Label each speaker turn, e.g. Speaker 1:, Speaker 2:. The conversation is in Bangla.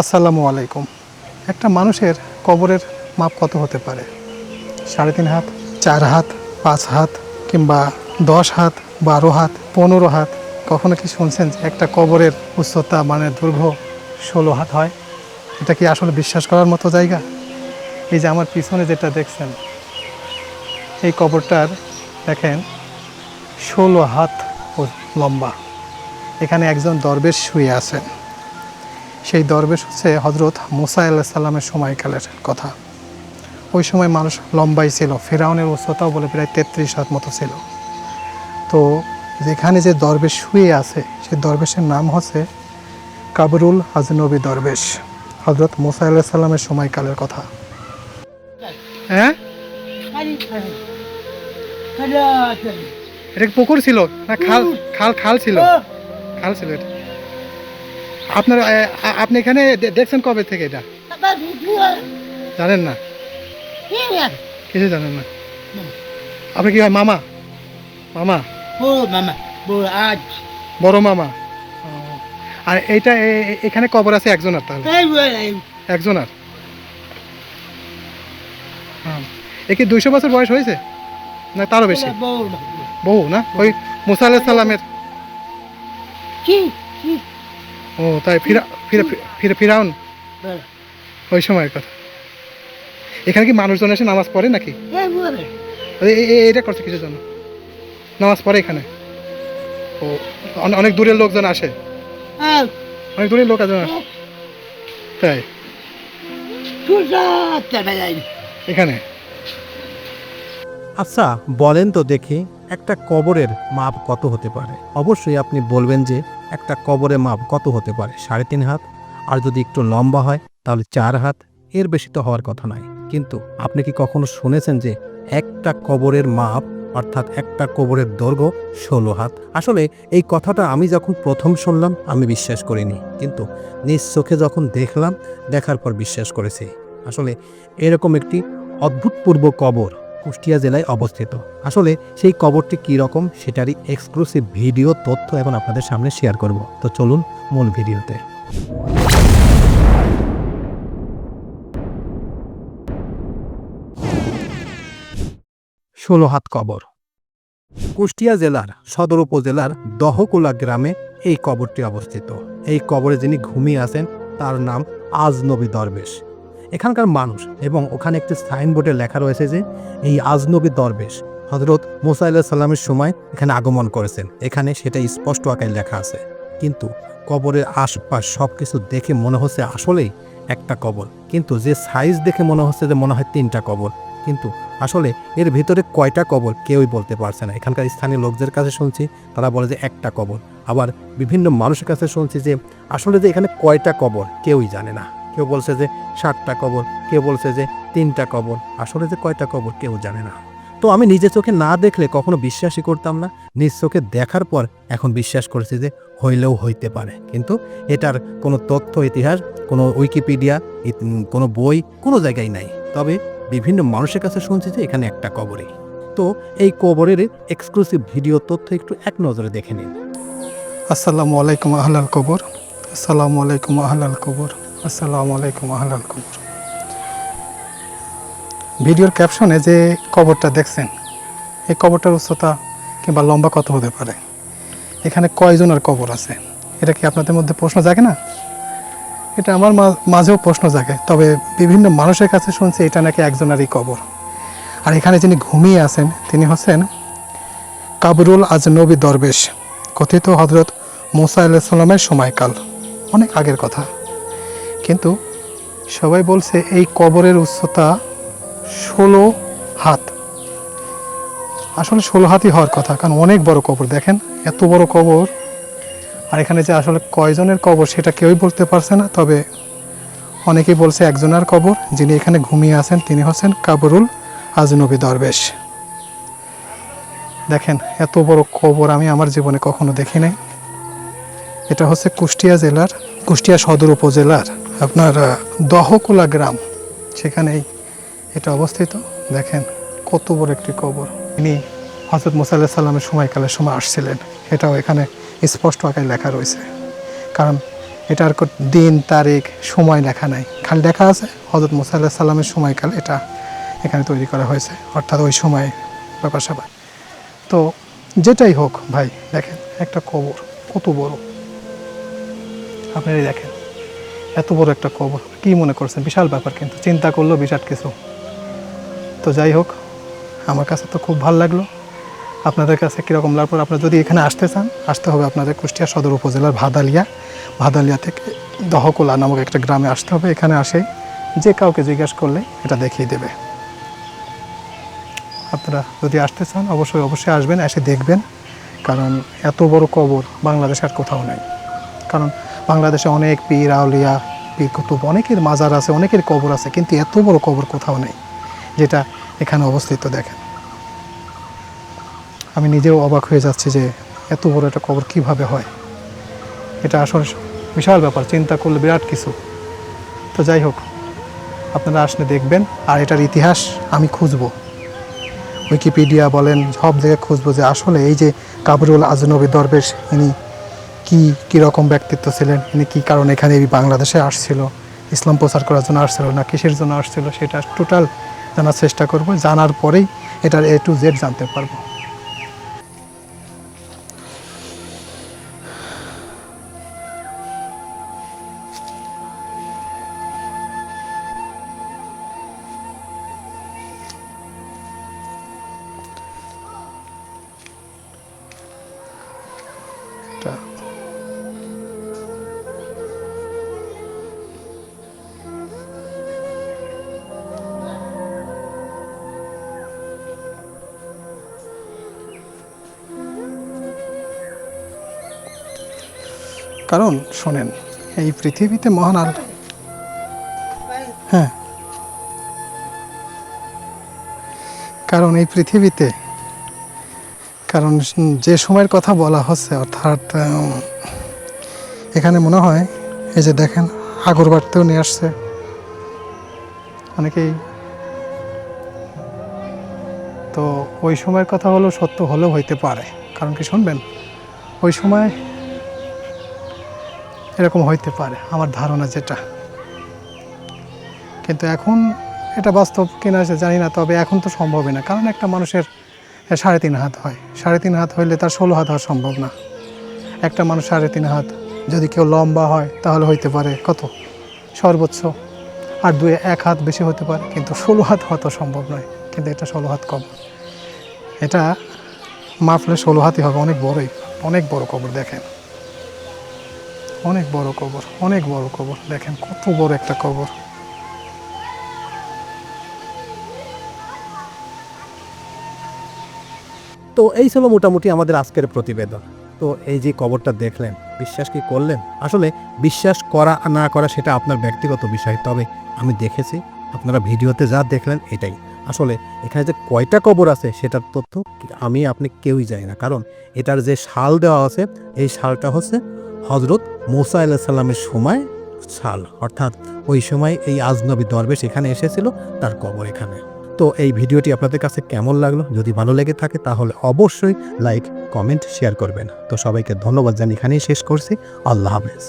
Speaker 1: আসসালামু আলাইকুম। একটা মানুষের কবরের মাপ কত হতে পারে? সাড়ে তিন হাত, চার হাত, পাঁচ হাত, কিংবা দশ হাত, বারো হাত, পনেরো হাত? কখনো কি শুনছেন যে একটা কবরের উচ্চতা মানে দৈর্ঘ্য ষোলো হাত হয়? এটা কি আসলে বিশ্বাস করার মতো জায়গা? এই যে আমার পিছনে যেটা দেখছেন, এই কবরটার দেখেন, ষোলো হাত লম্বা। এখানে একজন দরবেশ শুয়ে আছেন। সেই দরবেশ হচ্ছে হজরত মুসা আল্লাহ সাল্লামের সময়কালের কথা। ওই সময় মানুষ লম্বাই ছিল, ফেরাউনের উচ্চতাও বলে প্রায় তেত্রিশ হাত মতো ছিল। তো যেখানে যে দরবেশ শুয়ে আছে সেই দরবেশের নাম হচ্ছে কাবরুল হাজনবী দরবেশ হজরত মুসা আল্লাহ সাল্লামের সময়কালের কথা। হ্যাঁ? এটা পুকুর ছিল? না খাল খাল খাল ছিল? খাল ছিল এটা। আপনার আপনি এখানে দেখছেন কবে থেকে এটা? জানেন না? কিছু জানেন না? আপনি কি হয় মামা? মামা? বড় মামা। আর এইটা এখানে কবর আছে একজনের তাহলে? একজনের? হ্যাঁ। এ কি দুইশো বছর বয়স হয়েছে? না তারও বেশি? বহু না। ওই মুসা আলাহ সাল্লামের ও তাই ফিরা ফিরা ফিরা ফিরাউন? ওই সময়ের কথা। এখানে কি মানুষজন এসে নামাজ পড়ে নাকি? এ- এটা করছে কিছু জন্য? নামাজ পড়ে এখানে? ও অনেক দূরের লোকজন আসে। অনেক দূরের লোক আছে তাই? এখানে?
Speaker 2: আচ্ছা বলেন তো দেখি একটা কবরের মাপ কত হতে পারে? অবশ্যই আপনি বলবেন যে একটা কবরের মাপ কত হতে পারে? সাড়ে তিন হাত? আর যদি একটু লম্বা হয়, তাহলে চার হাত? এর বেশি তো হওয়ার কথা নয়। কিন্তু আপনি কি কখনো শুনেছেন যে একটা কবরের মাপ, অর্থাৎ একটা কবরের দৈর্ঘ্য, ষোলো হাত? আসলে এই কথাটা আমি যখন প্রথম শুনলাম, আমি বিশ্বাস করিনি। কিন্তু নিজ চোখে যখন দেখলাম, দেখার পর বিশ্বাস করেছি। আসলে এরকম একটি অদ্ভুতপূর্ব কবর কুষ্টিয়া জেলায় অবস্থিত। আসলে সেই কবরটি কী রকম সেটারই এক্সক্লুসিভ ভিডিও তথ্য এখন আপনাদের সামনে শেয়ার করব। তো চলুন মূল ভিডিওতে ষোলো হাত কবর। কুষ্টিয়া জেলার সদর উপজেলার দহকোলা গ্রামে এই কবরটি অবস্থিত। এই কবরে যিনি ঘুমিয়ে আছেন, তার নাম আজনবী দরবেশ। এখানকার মানুষ এবং ওখানে একটি সাইনবোর্ডে লেখা রয়েছে যে, এই আজনবী দরবেশ হজরত মুসা সাল্লামের সময় এখানে আগমন করেছেন। এখানে সেটা স্পষ্ট আকারে লেখা আছে। কিন্তু কবরের আশপাশ সব কিছু দেখে মনে হচ্ছে আসলেই একটা কবর। কিন্তু যে সাইজ দেখে মনে হচ্ছে যে মনে হয় তিনটা কবর। কিন্তু আসলে এর ভিতরে কয়টা কবর কেউই বলতে পারছে না। এখানকার স্থানীয় লোকদের কাছে শুনছি তারা বলে যে একটা কবর। আবার বিভিন্ন মানুষের কাছে শুনছি যে আসলে যে এখানে কয়টা কবর কেউই জানে না। কেউ বলছে যে সাতটা কবর, কেউ বলছে যে তিনটা কবর, আসলে যে কয়টা কবর কেউ জানে না। তো আমি নিজে চোখে না দেখলে কখনো বিশ্বাসই করতাম না, নিজ চোখে দেখার পর এখন বিশ্বাস করছি যে হইলেও হইতে পারে। কিন্তু এটার কোনো তথ্য, ইতিহাস, কোনো উইকিপিডিয়া কোনো বই কোনো জায়গায় নাই। তবে বিভিন্ন মানুষের কাছে শুনছি যে এখানে একটা কবরই। তো এই কবরের এক্সক্লুসিভ ভিডিও তথ্য একটু এক নজরে দেখে নিন।
Speaker 1: আসসালামু আলাইকুম আহলাল কবর। আসসালামু আলাইকুম আহলাল কবর। আসসালামু আলাইকুম, আহলাল কবর ভিডিওর ক্যাপশনে যে কবরটা দেখছেন, এই কবরটার উচ্চতা কিংবা লম্বা কত হতে পারে? এখানে কয়জনের কবর আছে? এটা কি আপনাদের মধ্যে প্রশ্ন জাগে না? এটা আমার মাঝেও প্রশ্ন জাগে, তবে বিভিন্ন মানুষের কাছে শুনছি এটা নাকি একজনেরই কবর। আর এখানে যিনি ঘুমিয়ে আছেন, তিনি হচ্ছেন কাবরুল আজনবী দরবেশ, কথিত হজরত মোসা আলাইসাল্লামের সময়কাল। অনেক আগের কথা। কিন্তু সবাই বলছে এই কবরের উচ্চতা ষোলো হাত। আসলে ষোলো হাতই হওয়ার কথা, কারণ অনেক বড় কবর। দেখেন, এত বড় কবর, আর এখানে যে আসলে কয়জনের কবর সেটা কেউই বলতে পারছে না, তবে অনেকেই বলছে একজনের কবর, যিনি এখানে ঘুমিয়ে আছেন, তিনি হচ্ছেন কাবরুল আজনবী দরবেশ। দেখেন, এত বড় কবর আমি আমার জীবনে কখনো দেখি নাই। এটা হচ্ছে কুষ্টিয়া জেলার, কুষ্টিয়া সদর উপজেলার আপনার দহকুলা গ্রাম সেখানেই এটা অবস্থিত। দেখেন কত বড় একটি কবর। তিনি হজরত মোসাল্লাহ সাল্লামের সময়কালের সময় আসছিলেন। এটাও এখানে স্পষ্ট আকারে লেখা রয়েছে। কারণ এটার দিন, তারিখ, সময় লেখা নাই। খালি লেখা আছে হজরত মুসাল্লা সাল্লামের সময়কাল এটা এখানে তৈরি করা হয়েছে। অর্থাৎ ওই সময় ব্যাপার স্যাপার। তো যেটাই হোক ভাই, দেখেন একটা কবর, কত বড়। আপনারাই দেখেন। এত বড় একটা কবর কি মনে করছেন? বিশাল ব্যাপার কিন্তু। চিন্তা করল বিরাট কিছু। তো যাই হোক, আমার কাছে তো খুব ভালো লাগল। আপনাদের কাছে কীরকম লাগল? আপনারা যদি এখানে আসতে চান, আসতে হবে আপনাদের কুষ্টিয়া সদর উপজেলার ভাদালিয়া। ভাদালিয়া থেকে দহকোলা নামক একটা গ্রামে আসতে হবে। এখানে আসে যে কাউকে জিজ্ঞাসা করলে এটা দেখিয়ে দেবে। আপনারা যদি আসতে চান, অবশ্যই অবশ্যই আসবেন, এসে দেখবেন। কারণ এত বড় কবর বাংলাদেশে আর কোথাও নেই। কারণ বাংলাদেশে অনেক পীর, আউলিয়া পীর কুতুব, অনেকের মাজার আছে, অনেকের কবর আছে, কিন্তু এত বড় কবর কোথাও নেই, যেটা এখানে অবস্থিত দেখেন। আমি নিজেও অবাক হয়ে যাচ্ছি যে এত বড় একটা কবর কীভাবে হয়। এটা আসলে বিশাল ব্যাপার, চিন্তা করলে বিরাট কিছু। তো যাই হোক, আপনারা আসলে দেখবেন, আর এটার ইতিহাস আমি খুঁজবো। উইকিপিডিয়া বলেন, সব জায়গায় খুঁজবো যে আসলে এই যে কাবরুল আজনবী দরবেশ, ইনি কি কীরকম ব্যক্তিত্ব ছিলেন? ইনি কী কারণে এখানে বাংলাদেশে আসছিল? ইসলাম প্রচার করার জন্য আসছিল না কিসের জন্য আসছিল? সেটা টোটাল জানার চেষ্টা করব। জানার পরেই এটার এ টু জেড জানতে পারব। কারণ, শোনেন, এই পৃথিবীতে মহান আল হ্যাঁ। কারণ এই পৃথিবীতে, কারণ যে সময়ের কথা বলা হচ্ছে, অর্থাৎ এখানে মনে হয়, এই যে দেখেন আগরবাড়িতেও নিয়ে আসছে। অনেকেই তো ওই সময়ের কথা হলো সত্য হলেও হইতে পারে। কারণ কি শুনবেন? ওই সময় এরকম হইতে পারে, আমার ধারণা যেটা। কিন্তু এখন এটা বাস্তব কিনা সে জানি না, তবে এখন তো সম্ভবই না, কারণ একটা মানুষের সাড়ে তিন হাত হয়। সাড়ে তিন হাত হইলে তার ষোলো হাত হওয়া সম্ভব না। একটা মানুষ সাড়ে তিন হাত, যদি কেউ লম্বা হয়, তাহলে হইতে পারে কত? সর্বোচ্চ আর দুই এক হাত বেশি হতে পারে, কিন্তু ষোলো হাত হওয়া তো সম্ভব নয়, কিন্তু এটা ষোলো হাত কম। এটা মাপলে ষোলো হাতই হবে, অনেক বড়ই, অনেক বড় কবর দেখেন। অনেক বড় কবর, অনেক বড় কবর। দেখেন কত বড় একটা কবর।
Speaker 2: তো এই ছিল মোটামুটি আমাদের আজকের প্রতিবেদন। তো এই যে কবরটা দেখলেন, বিশ্বাস কি করলেন? আসলে বিশ্বাস করা না করা সেটা আপনার ব্যক্তিগত বিষয়, তবে আমি দেখেছি, আপনারা ভিডিওতে যা দেখলেন এটাই। আসলে এখানে যে কয়টা কবর আছে সেটার তথ্য আমি, আপনি কেউই জানি না। কারণ এটার যে শাল দেওয়া আছে, এই শালটা হচ্ছে হজরত মোসা আল্লাহ সাল্লামের সময় সাল অর্থাৎ ওই সময় এই আজনবী দরবেশ এখানে এসেছিল তার কবর এখানে। তো এই ভিডিওটি আপনাদের কাছে কেমন লাগল? যদি ভালো লেগে থাকে তাহলে অবশ্যই লাইক, কমেন্ট, শেয়ার করবেন। তো সবাইকে ধন্যবাদ জানি এখানেই শেষ করছি। আল্লাহ হাফেজ।